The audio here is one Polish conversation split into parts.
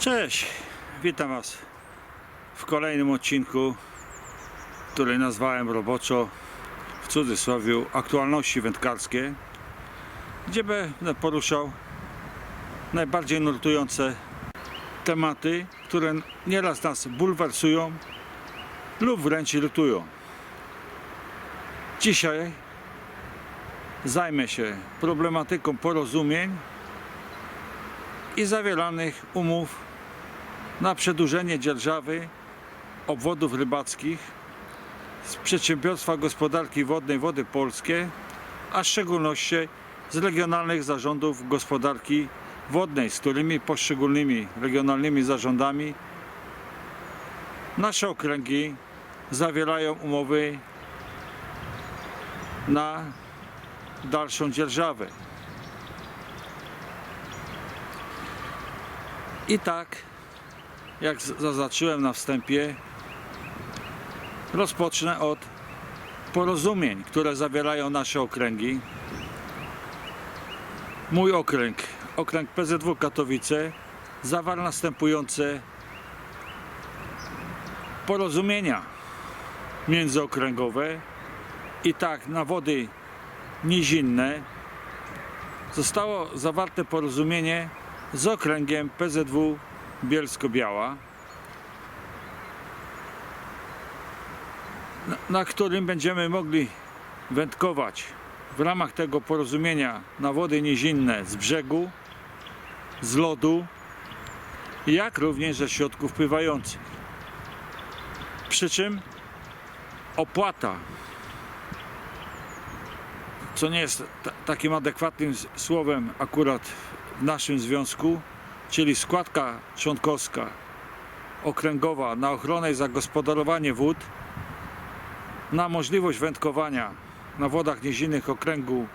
Cześć, witam Was w kolejnym odcinku, który nazwałem roboczo w cudzysłowie aktualności wędkarskie, gdzie będę poruszał najbardziej nurtujące tematy, które nieraz nas bulwersują lub wręcz irytują. Dzisiaj zajmę się problematyką porozumień i zawieranych umów na przedłużenie dzierżawy obwodów rybackich z Przedsiębiorstwa Gospodarki Wodnej Wody Polskie, a w szczególności z regionalnych zarządów gospodarki wodnej, z którymi poszczególnymi regionalnymi zarządami nasze okręgi zawierają umowy na dalszą dzierżawę. I tak, jak zaznaczyłem na wstępie, rozpocznę od porozumień, które zawierają nasze okręgi. Mój okręg, okręg PZW Katowice, zawarł następujące porozumienia międzyokręgowe i tak na wody nizinne zostało zawarte porozumienie z okręgiem PZW Bielsko-Biała, na, którym będziemy mogli wędkować w ramach tego porozumienia na wody nizinne z brzegu, z lodu, jak również ze środków pływających. Przy czym opłata, co nie jest ta- takim adekwatnym słowem akurat w naszym związku, czyli składka członkowska okręgowa na ochronę i zagospodarowanie wód, na możliwość wędkowania na wodach nizinnych okręgu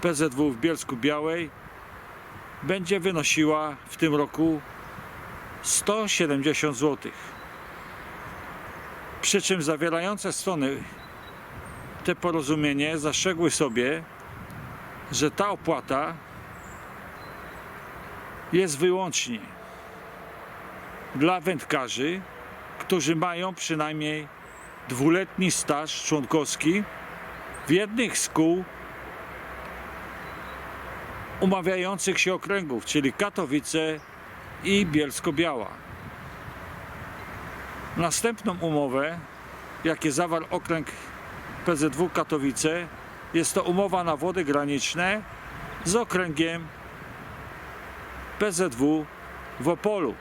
PZW w Bielsku Białej będzie wynosiła w tym roku 170 zł. Przy czym zawierające strony te porozumienie zastrzegły sobie, że ta opłata jest wyłącznie dla wędkarzy, którzy mają przynajmniej dwuletni staż członkowski w jednych z kół umawiających się okręgów, czyli Katowice i Bielsko-Biała. Następną umowę, jakie zawarł okręg PZW Katowice, jest to umowa na wody graniczne z okręgiem PZW w Opolu.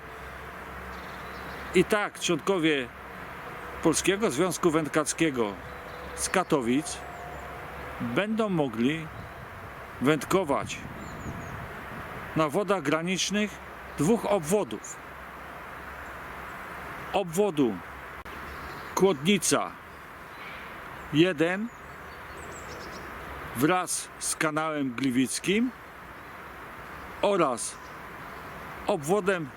I tak członkowie Polskiego Związku Wędkarskiego z Katowic będą mogli wędkować na wodach granicznych dwóch obwodów. Obwodu Kłodnica 1 wraz z kanałem Gliwickim oraz obwodem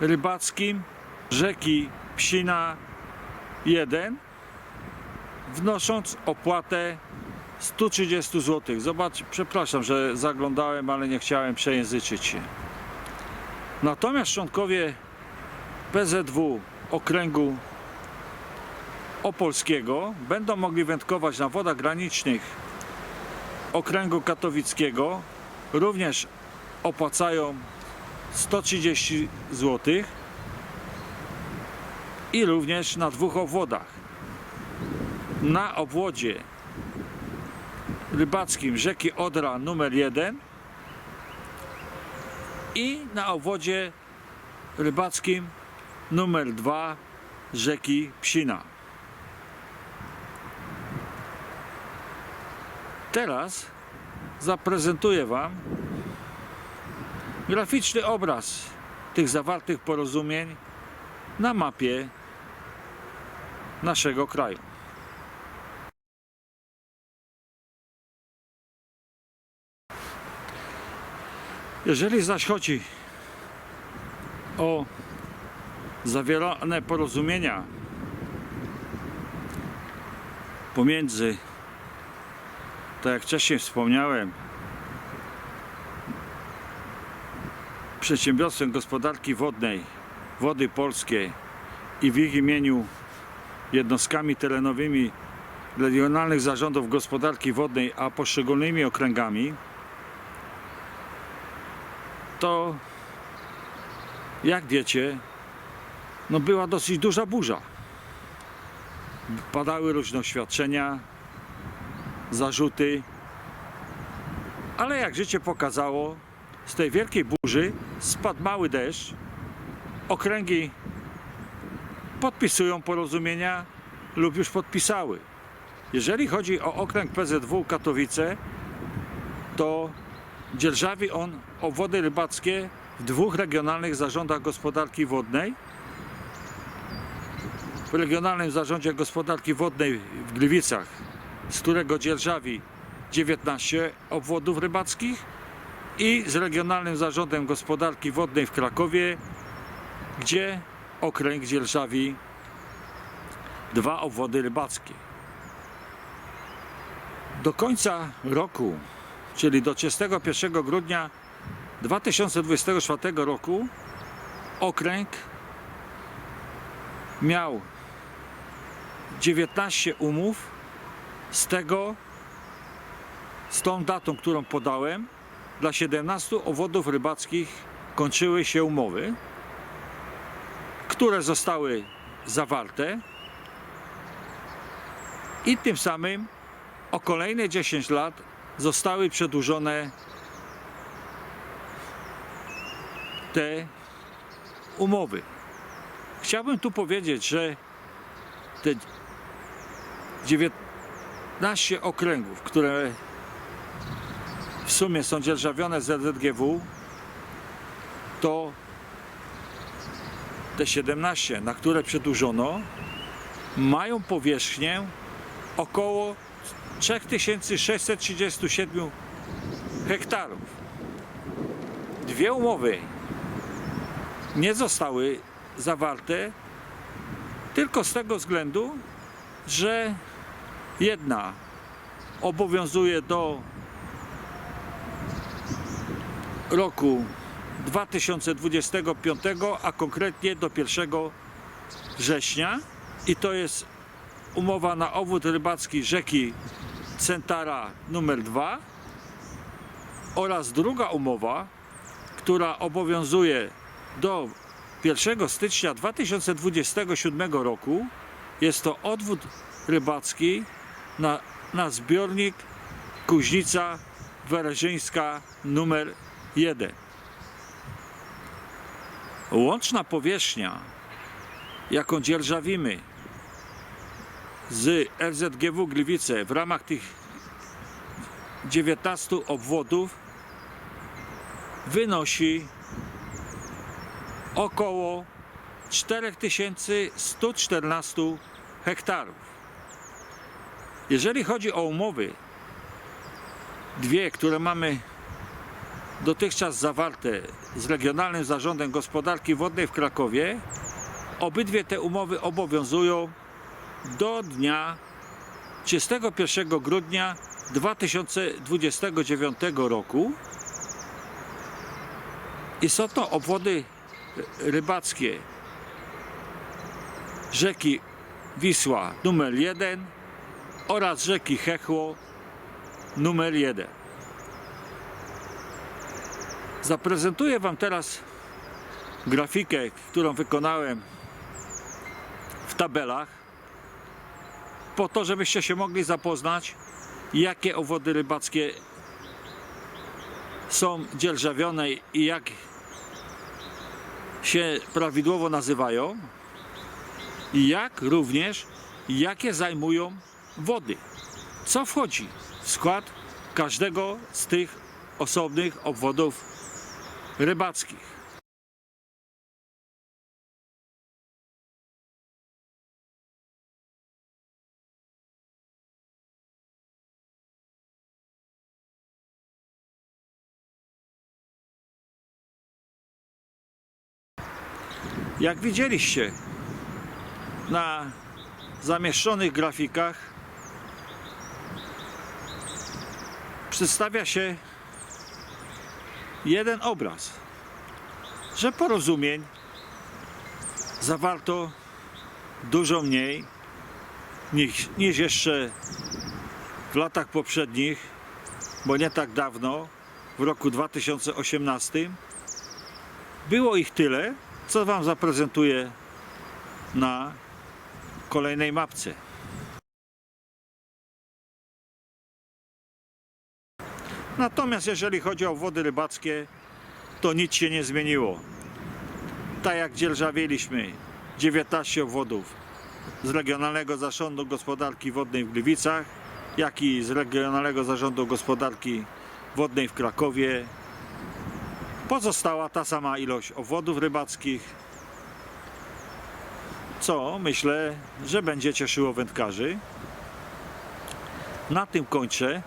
rybackim rzeki Psina 1 wnosząc opłatę 130 zł. Zobacz, przepraszam, że zaglądałem, ale nie chciałem przejęzyczyć się. Natomiast członkowie PZW okręgu opolskiego będą mogli wędkować na wodach granicznych okręgu katowickiego. Również opłacają 130 zł i również na dwóch obwodach. Na obwodzie rybackim rzeki Odra numer 1 i na obwodzie rybackim numer 2 rzeki Psina. Teraz zaprezentuję Wam graficzny obraz tych zawartych porozumień na mapie naszego kraju. Jeżeli zaś chodzi o zawierane porozumienia pomiędzy, tak jak wcześniej wspomniałem, przedsiębiorstwem gospodarki wodnej Wody Polskie i w ich imieniu jednostkami terenowymi regionalnych zarządów gospodarki wodnej, a poszczególnymi okręgami, to jak wiecie, no była dosyć duża burza. Padały różne oświadczenia, zarzuty, ale jak życie pokazało, z tej wielkiej burzy spadł mały deszcz, okręgi podpisują porozumienia lub już podpisały. Jeżeli chodzi o okręg PZW Katowice, to dzierżawi on obwody rybackie w dwóch regionalnych zarządach gospodarki wodnej. W Regionalnym Zarządzie Gospodarki Wodnej w Gliwicach, z którego dzierżawi 19 obwodów rybackich i z Regionalnym Zarządem Gospodarki Wodnej w Krakowie, gdzie okręg dzierżawi dwa obwody rybackie. Do końca roku, czyli do 31 grudnia 2024 roku, okręg miał 19 umów, z tego z tą datą, którą podałem, dla 17 obwodów rybackich kończyły się umowy, które zostały zawarte i tym samym o kolejne 10 lat zostały przedłużone te umowy. Chciałbym tu powiedzieć, że te 19 okręgów, które w sumie są dzierżawione ZZGW, to te 17, na które przedłużono, mają powierzchnię około 3637 hektarów. Dwie umowy nie zostały zawarte tylko z tego względu, że jedna obowiązuje do roku 2025, a konkretnie do 1 września i to jest umowa na obwód rybacki rzeki Centara numer 2 oraz druga umowa, która obowiązuje do 1 stycznia 2027 roku. Jest to odwód rybacki na, na zbiornik Kuźnica Wereżyńska numer 1. Łączna powierzchnia, jaką dzierżawimy z RZGW Gliwice w ramach tych 19 obwodów wynosi około 4114 hektarów. Jeżeli chodzi o umowy, dwie, które mamy dotychczas zawarte z Regionalnym Zarządem Gospodarki Wodnej w Krakowie, obydwie te umowy obowiązują do dnia 31 grudnia 2029 roku i są to obwody rybackie rzeki Wisła numer 1 oraz rzeki Hechło numer 1. Zaprezentuję Wam teraz grafikę, którą wykonałem w tabelach po to, żebyście się mogli zapoznać, jakie owody rybackie są dzierżawione i jak się prawidłowo nazywają, i jak również jakie zajmują wody. Co wchodzi w skład każdego z tych osobnych obwodów rybackich. Jak widzieliście na zamieszczonych grafikach przedstawia się jeden obraz. że porozumień zawarto dużo mniej niż, niż jeszcze w latach poprzednich, bo nie tak dawno, w roku 2018, było ich tyle, co Wam zaprezentuję na kolejnej mapce. Natomiast jeżeli chodzi o wody rybackie, to nic się nie zmieniło. Tak jak dzierżawiliśmy 19 obwodów z Regionalnego Zarządu Gospodarki Wodnej w Gliwicach, jak i z Regionalnego Zarządu Gospodarki Wodnej w Krakowie, pozostała ta sama ilość obwodów rybackich, co myślę, że będzie cieszyło wędkarzy. Na tym kończę.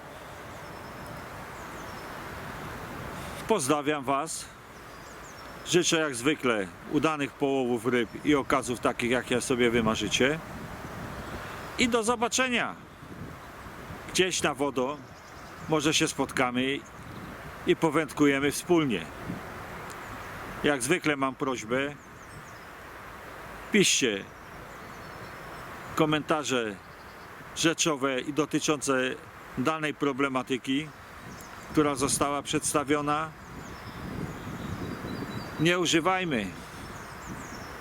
Pozdrawiam Was. Życzę jak zwykle udanych połowów ryb i okazów takich, jakie sobie wymarzycie. I do zobaczenia gdzieś na wodo. Może się spotkamy i powędkujemy wspólnie. Jak zwykle mam prośbę, piszcie komentarze rzeczowe i dotyczące danej problematyki, która została przedstawiona. Nie używajmy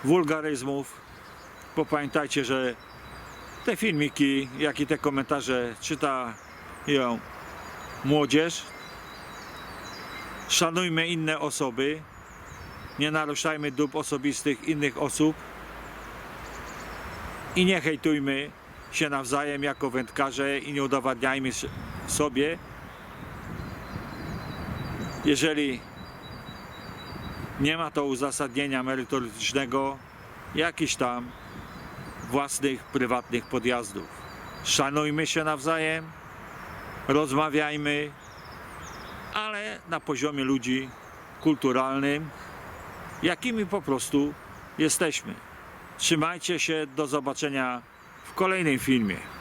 wulgaryzmów, bo pamiętajcie, że te filmiki, jak i te komentarze czytają młodzież. Szanujmy inne osoby, nie naruszajmy dóbr osobistych innych osób i nie hejtujmy się nawzajem jako wędkarze i nie udowadniajmy sobie, jeżeli nie ma to uzasadnienia merytorycznego, jakichś tam własnych, prywatnych podjazdów. Szanujmy się nawzajem, rozmawiajmy, ale na poziomie ludzi kulturalnym, jakimi po prostu jesteśmy. Trzymajcie się, do zobaczenia w kolejnym filmie.